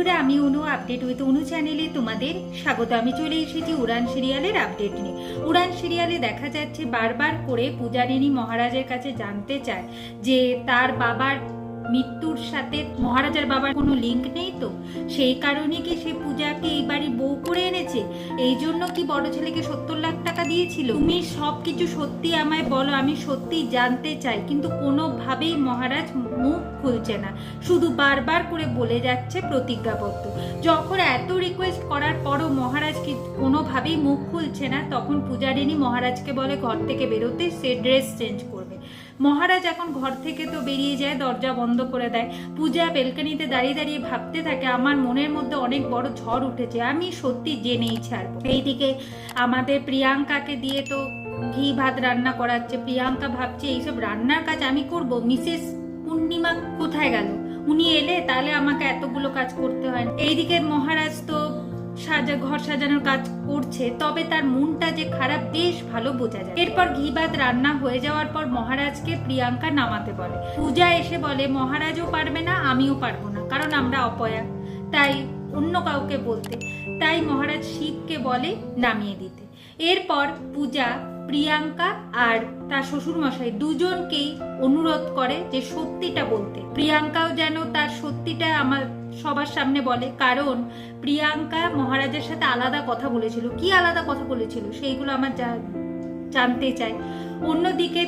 বন্ধুরা, আমি অনু update with অনু চ্যানেলে তোমাদের স্বাগত। আমি চলে এসেছি উড়ান সিরিয়ালের আপডেট নিয়ে। উড়ান সিরিয়ালে দেখা যাচ্ছে বারবার করে পূজারিনী মহারাজের কাছে জানতে চায় যে তার বাবার মৃত্যুর সাথে মহারাজার বাবার কোনো লিঙ্ক নেই তো? সেই কারণে কি সে পূজাকে এই বাড়ি বউ করে এনেছে? এই জন্য কি বড় ছেলেকে সত্তর লাখ টাকা দিয়েছিল? তুমি সব কিছু সত্যি আমায় বলো, আমি সত্যি জানতে চাই। কিন্তু কোনোভাবেই মহারাজ মুখ খুলছে না। শুধু বারবার করে বলে যাচ্ছে প্রতিজ্ঞাবদ্ধ। যখন এত রিকোয়েস্ট করার পরও মহারাজ কি কোনোভাবেই মুখ খুলছে না, তখন পূজারিনী মহারাজকে বলে, ঘর থেকে বেরোতে সে ড্রেস চেঞ্জ করবে। মহারাজ এখন ঘর থেকে তো বেরিয়ে যায়, দরজা বন্ধ করে দেয়। পূজা বেলকানিতে দাঁড়িয়ে দাঁড়িয়ে ভাবতে থাকে, আমার মনের মধ্যে অনেক বড় ঝড় উঠেছে, আমি সত্যি জেনেই ছাড়বো। এইদিকে আমাদের প্রিয়াঙ্কাকে দিয়ে তো ঘি ভাত রান্না করাচ্ছে, প্রিয়াঙ্কা ভাবছে, এইসব রান্নার কাজ আমি করব? মিসেস পূর্ণিমা কোথায় গেল? উনি এলে তাহলে আমাকে এতগুলো কাজ করতে হয়। এইদিকে মহারাজ তো সাজা, ঘর সাজানোর কাজ করছে, তবে তার মনটা যে খারাপ বেশ ভালো বোঝা যায়। এরপর ঘি ভাত রান্না হয়ে যাওয়ার পর মহারাজকে প্রিয়াঙ্কা নামাতে বলে। পূজা এসে বলে, মহারাজও পারবে না, আমিও পারব না, কারণ আমরা অপয়া। তাই অন্য কাউকে বলতে। তাই মহারাজ শিবকে বলে, নামিয়ে দিতে। এরপর পূজা প্রিয়াঙ্কা আর তার শ্বশুর মশাই দুজনকেই অনুরোধ করে যে সত্যিটা বলতে। প্রিয়াঙ্কাও যেন তার সত্যিটা আমার সবার সামনে বলে, কারণ প্রিয়াঙ্কা মহারাজের সাথে আলাদা কথা বলেছিল। কি আলাদা কথা বলেছিল সেইগুলো আমার জানতে চাই। অন্যদিকে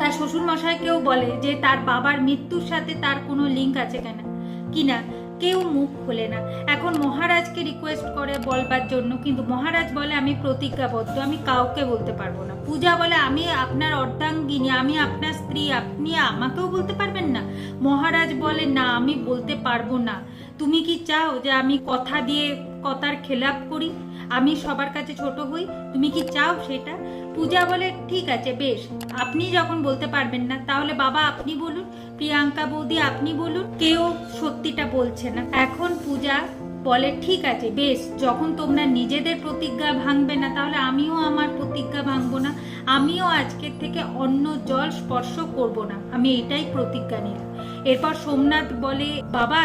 তার শ্বশুর মশাইকেও বলে যে তার বাবার মৃত্যুর সাথে তার কোনো লিঙ্ক আছে কেনা? কিনা? কেউ মুখ খোলে না। এখন মহারাজকে রিকোয়েস্ট করে বলবার জন্য, কিন্তু মহারাজ বলে, আমি প্রতিজ্ঞাবদ্ধ, আমি কাউকে বলতে পারব না। পূজা বলে, আমি আপনার অর্ধাঙ্গিনী, আমি আপনার স্ত্রী, আপনি আমাকেও বলতে পারবেন না? মহারাজ বলে, না, আমি বলতে পারব না। তুমি কি চাও যে আমি কথা দিয়ে কথার খেলাপ করি? আমি সবার কাছে ছোট হই, তুমি কি চাও সেটা? পূজা বলে, ঠিক আছে, বেশ। আপনি যখন বলতে পারবেন না, তাহলে বাবা, আপনি বলুন প্রিয়াঙ্কা বৌদি, আপনি বলুন, কেউ সত্যিটা বলছে না। এখন পূজা বলে, ঠিক আছে, বেশ, যখন তোমরা নিজেদের প্রতিজ্ঞা ভাঙবে না, তাহলে আমিও আমার প্রতিজ্ঞা ভাঙবো না। আমিও আজকের থেকে অন্য জল স্পর্শ করব না। আমি এটাই প্রতিজ্ঞা নিলাম। এরপর সোমনাথ বলে, বাবা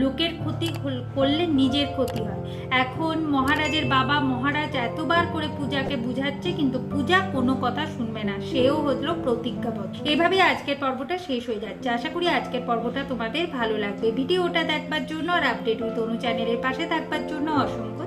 লোকের ক্ষতি করলে নিজের ক্ষতি হয়। এখন মহারাজের বাবা মহারাজ এতবার করে পূজাকে বুঝাচ্ছে, কিন্তু পূজা কোনো কথা শুনবে না। সেও হলো প্রতিজ্ঞাবদ্ধ এভাবেই আজকের পর্বটা শেষ হয়ে যাচ্ছে। আশা করি আজকের পর্বটা তোমাদের ভালো লাগবে। ভিডিওটা দেখবার জন্য আর আপডেট উইথ অনু চ্যানেলের পাশে থাকবার জন্য অসংখ্য